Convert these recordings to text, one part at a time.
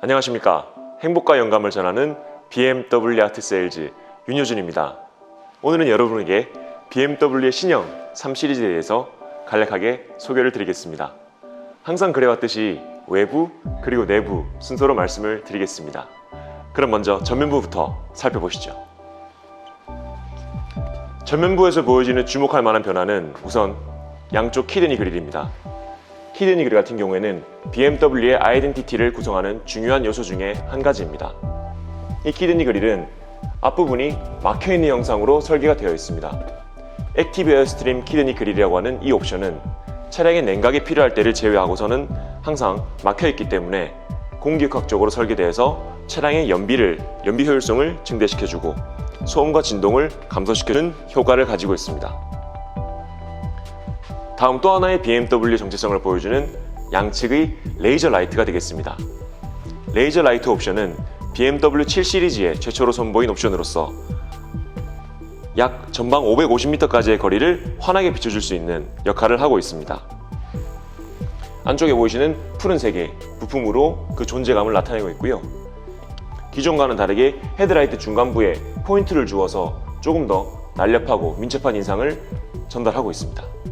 안녕하십니까. 행복과 영감을 전하는 BMW 아트 세일즈 윤효준입니다. 오늘은 여러분에게 BMW의 신형 3 시리즈에 대해서 간략하게 소개를 드리겠습니다. 항상 그래왔듯이 외부 그리고 내부 순서로 말씀을 드리겠습니다. 그럼 먼저 전면부부터 살펴보시죠. 전면부에서 보여지는 주목할 만한 변화는 우선 양쪽 키드니 그릴입니다. 키드니 그릴 같은 경우에는 BMW의 아이덴티티를 구성하는 중요한 요소 중에 한 가지입니다. 이 키드니 그릴은 앞부분이 막혀있는 형상으로 설계가 되어 있습니다. 액티브 에어스트림 키드니 그릴이라고 하는 이 옵션은 차량의 냉각이 필요할 때를 제외하고서는 항상 막혀있기 때문에 공기역학적으로 설계되어서 차량의 연비를, 연비 효율성을 증대시켜주고 소음과 진동을 감소시켜주는 효과를 가지고 있습니다. 다음 또 하나의 BMW 정체성을 보여주는 양측의 레이저 라이트가 되겠습니다. 레이저 라이트 옵션은 BMW 7 시리즈의 최초로 선보인 옵션으로서 약 전방 550m까지의 거리를 환하게 비춰줄 수 있는 역할을 하고 있습니다. 안쪽에 보이시는 푸른색의 부품으로 그 존재감을 나타내고 있고요. 기존과는 다르게 헤드라이트 중간부에 포인트를 주어서 조금 더 날렵하고 민첩한 인상을 전달하고 있습니다.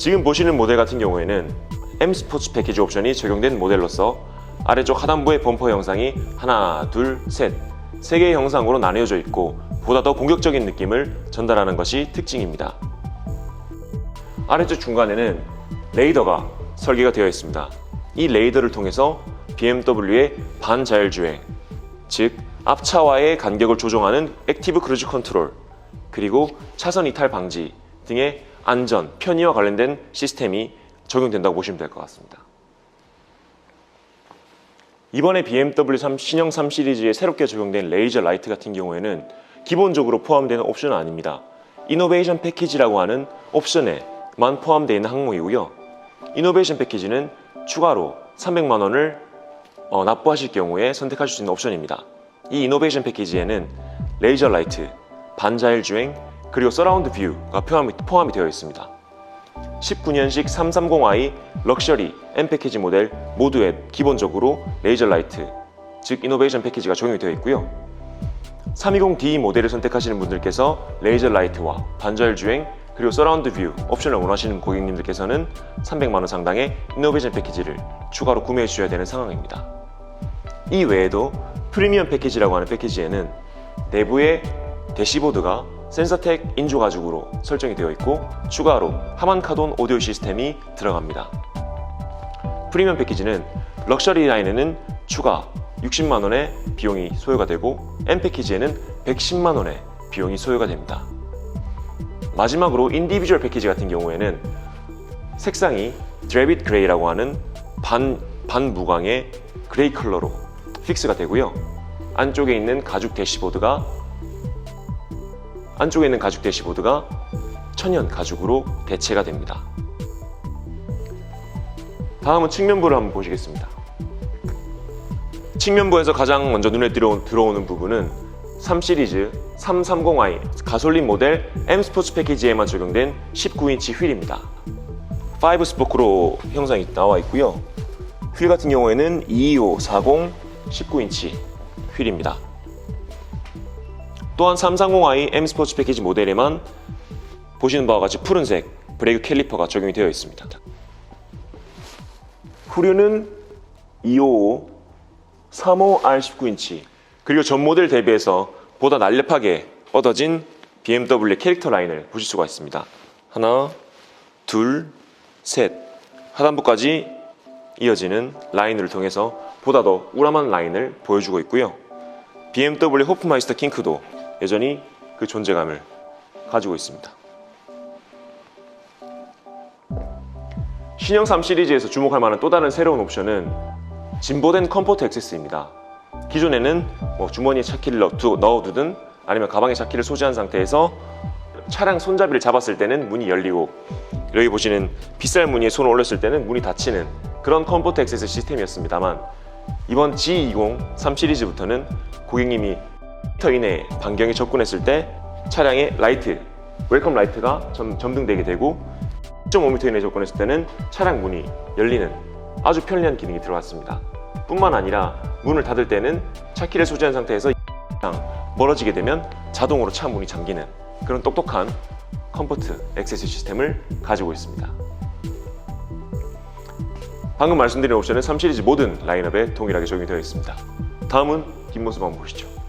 지금 보시는 모델 같은 경우에는 M 스포츠 패키지 옵션이 적용된 모델로서 아래쪽 하단부의 범퍼 형상이 하나, 둘, 셋, 세 개의 형상으로 나뉘어져 있고 보다 더 공격적인 느낌을 전달하는 것이 특징입니다. 아래쪽 중간에는 레이더가 설계가 되어 있습니다. 이 레이더를 통해서 BMW의 반자율주행, 즉 앞차와의 간격을 조정하는 액티브 크루즈 컨트롤, 그리고 차선 이탈 방지 등의 안전, 편의와 관련된 시스템이 적용된다고 보시면 될 것 같습니다. 이번에 BMW 3 신형 3 시리즈에 새롭게 적용된 레이저 라이트 같은 경우에는 기본적으로 포함되는 옵션은 아닙니다. 이노베이션 패키지라고 하는 옵션에만 포함되어 있는 항목이고요. 이노베이션 패키지는 추가로 300만 원을 어, 납부하실 경우에 선택하실 수 있는 옵션입니다. 이 이노베이션 패키지에는 레이저 라이트, 반자율 주행, 그리고 서라운드 뷰가 포함이, 포함이 되어 있습니다. 19년식 330i 럭셔리 M 패키지 모델 모두에 기본적으로 레이저 라이트, 즉 이노베이션 패키지가 적용이 되어 있고요. 320D 모델을 선택하시는 분들께서 레이저 라이트와 반자율 주행 그리고 서라운드 뷰 옵션을 원하시는 고객님들께서는 300만 원 상당의 이노베이션 패키지를 추가로 구매해 주셔야 되는 상황입니다. 이 외에도 프리미엄 패키지라고 하는 패키지에는 내부의 대시보드가 센서텍 인조 가죽으로 설정이 되어 있고 추가로 하만카돈 오디오 시스템이 들어갑니다. 프리미엄 패키지는 럭셔리 라인에는 추가 60만 원의 비용이 소요가 되고 M 패키지에는 110만 원의 비용이 소요가 됩니다. 마지막으로 인디비주얼 패키지 같은 경우에는 색상이 드래빗 그레이라고 하는 반, 반무광의 그레이 컬러로 픽스가 되고요. 안쪽에 있는 가죽 대시보드가 안쪽에 있는 가죽 대시보드가 천연 가죽으로 대체가 됩니다. 다음은 측면부를 한번 보시겠습니다. 측면부에서 가장 먼저 눈에 들어오- 들어오는 부분은 3 시리즈 330i 가솔린 모델 M 스포츠 패키지에만 적용된 19인치 휠입니다. 5 스포크로 형상이 나와 있고요. 휠 같은 경우에는 2540 19인치 휠입니다. 또한 330i M 스포츠 패키지 모델에만 보시는 바와 같이 푸른색 브레이크 캘리퍼가 적용이 되어 있습니다. 후륜은 255 35R 19인치 그리고 전 모델 대비해서 보다 날렵하게 얻어진 BMW 캐릭터 라인을 보실 수가 있습니다. 하나, 둘, 셋 하단부까지 이어지는 라인을 통해서 보다 더 우람한 라인을 보여주고 있고요. BMW 호프마이스터 킹크도 여전히 그 존재감을 가지고 있습니다. 신형 3 시리즈에서 주목할 만한 또 다른 새로운 옵션은 진보된 컴포트 액세스입니다. 기존에는 뭐 주머니에 차키를 넣어두든 아니면 가방에 차키를 소지한 상태에서 차량 손잡이를 잡았을 때는 문이 열리고 여기 보시는 빗살 무늬에 손을 올렸을 때는 문이 닫히는 그런 컴포트 액세스 시스템이었습니다만 이번 G20 3 시리즈부터는 고객님이 미터 이내 반경에 접근했을 때 차량의 라이트, 웰컴 라이트가 점, 점등되게 되고 1.5m 이내에 접근했을 때는 차량 문이 열리는 아주 편리한 기능이 들어갔습니다. 뿐만 아니라 문을 닫을 때는 차키를 소지한 상태에서 멀어지게 되면 자동으로 차 문이 잠기는 그런 똑똑한 컴포트 액세스 시스템을 가지고 있습니다. 방금 말씀드린 옵션은 3 시리즈 모든 라인업에 동일하게 적용이 되어 있습니다. 다음은 뒷모습 한번 보시죠.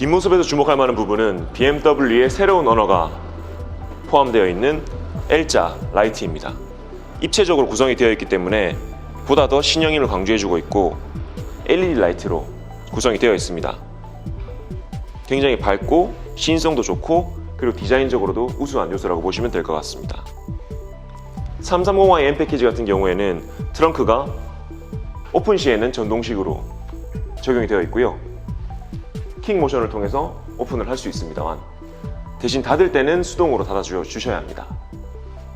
뒷모습에서 주목할 만한 부분은 BMW의 새로운 언어가 포함되어 있는 L자 라이트입니다. 입체적으로 구성이 되어 있기 때문에 보다 더 신형임을 강조해주고 있고 LED 라이트로 구성이 되어 있습니다. 굉장히 밝고 신성도 좋고 그리고 디자인적으로도 우수한 요소라고 보시면 될 것 같습니다. 330y M 패키지 같은 경우에는 트렁크가 오픈 시에는 전동식으로 적용이 되어 있고요. 킥 모션을 통해서 오픈을 할 수 있습니다만 대신 닫을 때는 수동으로 닫아 주셔야 합니다.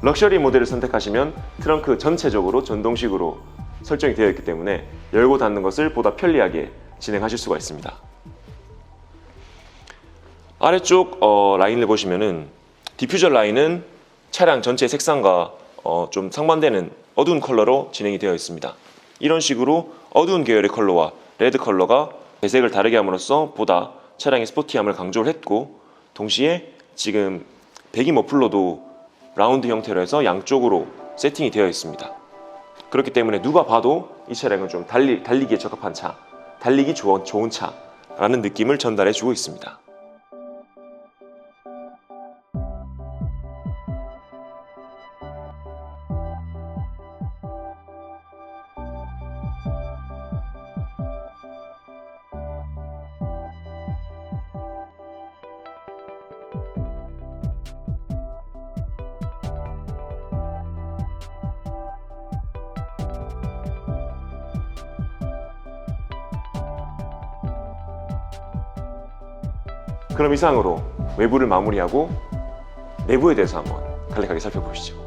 럭셔리 모델을 선택하시면 트렁크 전체적으로 전동식으로 설정이 되어 있기 때문에 열고 닫는 것을 보다 편리하게 진행하실 수가 있습니다. 아래쪽 어, 라인을 보시면은 디퓨저 라인은 차량 전체 색상과 어, 좀 상반되는 어두운 컬러로 진행이 되어 있습니다. 이런 식으로 어두운 계열의 컬러와 레드 컬러가 배색을 다르게 함으로써 보다 차량의 스포티함을 강조를 했고 동시에 지금 배기 머플러도 라운드 형태로 해서 양쪽으로 세팅이 되어 있습니다. 그렇기 때문에 누가 봐도 이 차량은 좀 달리, 달리기에 적합한 차, 달리기 좋은, 좋은 차라는 느낌을 전달해 주고 있습니다. 그럼 이상으로 외부를 마무리하고 내부에 대해서 한번 간략하게 살펴보시죠.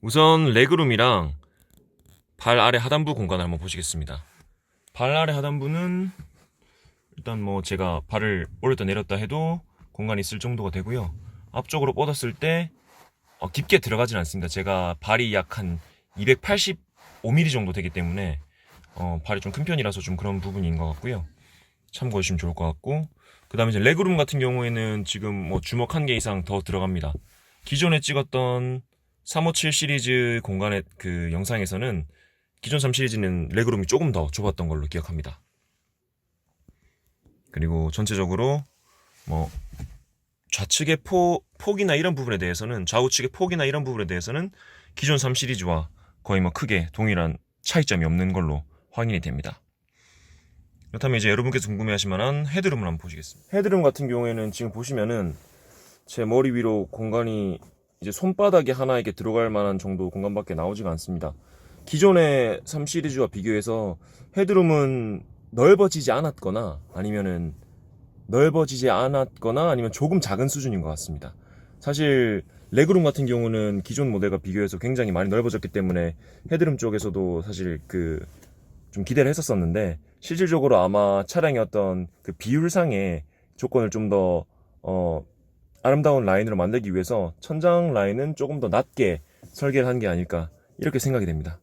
우선 레그룸이랑 발 아래 하단부 공간을 한번 보시겠습니다. 발 아래 하단부는 일단 뭐 제가 발을 올렸다 내렸다 해도 공간이 있을 정도가 되고요. 앞쪽으로 뻗었을 때 어, 깊게 들어가진 않습니다. 제가 발이 약 한 285mm 정도 되기 때문에 어, 발이 좀 큰 편이라서 좀 그런 부분인 것 같고요. 참고해 주시면 좋을 것 같고 그 다음에 이제 레그룸 같은 경우에는 지금 뭐 주먹 한 개 이상 더 들어갑니다. 기존에 찍었던 357 시리즈 공간의 그 영상에서는 기존 3 시리즈는 레그룸이 조금 더 좁았던 걸로 기억합니다. 그리고 전체적으로 뭐 좌측의 포, 폭이나 이런 부분에 대해서는 좌우측의 폭이나 이런 부분에 대해서는 기존 3 시리즈와 거의 뭐 크게 동일한 차이점이 없는 걸로 확인이 됩니다. 그렇다면 이제 여러분께서 궁금해하실 만한 헤드룸을 한번 보시겠습니다. 헤드룸 같은 경우에는 지금 보시면은 제 머리 위로 공간이 이제 손바닥이 하나 이렇게 들어갈 만한 정도 공간밖에 나오지가 않습니다. 기존의 3 시리즈와 비교해서 헤드룸은 넓어지지 않았거나 아니면은 넓어지지 않았거나 아니면 조금 작은 수준인 것 같습니다. 사실 레그룸 같은 경우는 기존 모델과 비교해서 굉장히 많이 넓어졌기 때문에 헤드룸 쪽에서도 사실 그 좀 기대를 했었었는데 실질적으로 아마 차량의 어떤 그 비율상의 조건을 좀더 어, 아름다운 라인으로 만들기 위해서 천장 라인은 조금 더 낮게 설계를 한 게 아닐까 이렇게 생각이 됩니다.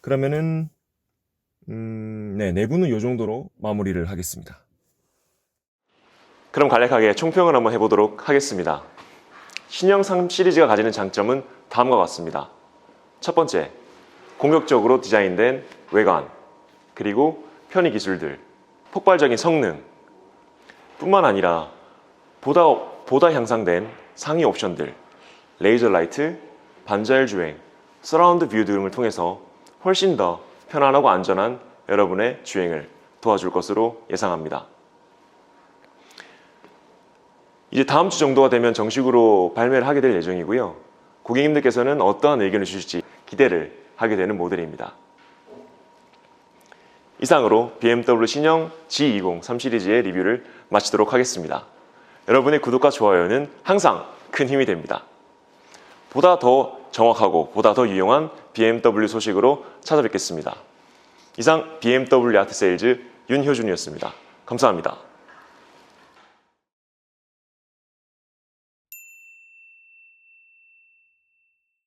그러면은 음, 네 내부는 이 정도로 마무리를 하겠습니다. 그럼 간략하게 총평을 한번 해보도록 하겠습니다. 신형 3 시리즈가 가지는 장점은 다음과 같습니다. 첫 번째, 공격적으로 디자인된 외관, 그리고 편의 기술들, 폭발적인 성능, 뿐만 아니라 보다, 보다 향상된 상위 옵션들, 레이저 라이트, 반자율 주행, 서라운드 뷰 등을 통해서 훨씬 더 편안하고 안전한 여러분의 주행을 도와줄 것으로 예상합니다. 이제 다음 주 정도가 되면 정식으로 발매를 하게 될 예정이고요. 고객님들께서는 어떠한 의견을 주실지 기대를 하게 되는 모델입니다. 이상으로 BMW 신형 G20 3 시리즈의 리뷰를 마치도록 하겠습니다. 여러분의 구독과 좋아요는 항상 큰 힘이 됩니다. 보다 더 정확하고 보다 더 유용한 BMW 소식으로 찾아뵙겠습니다. 이상 BMW 아트 세일즈 윤효준이었습니다. 감사합니다.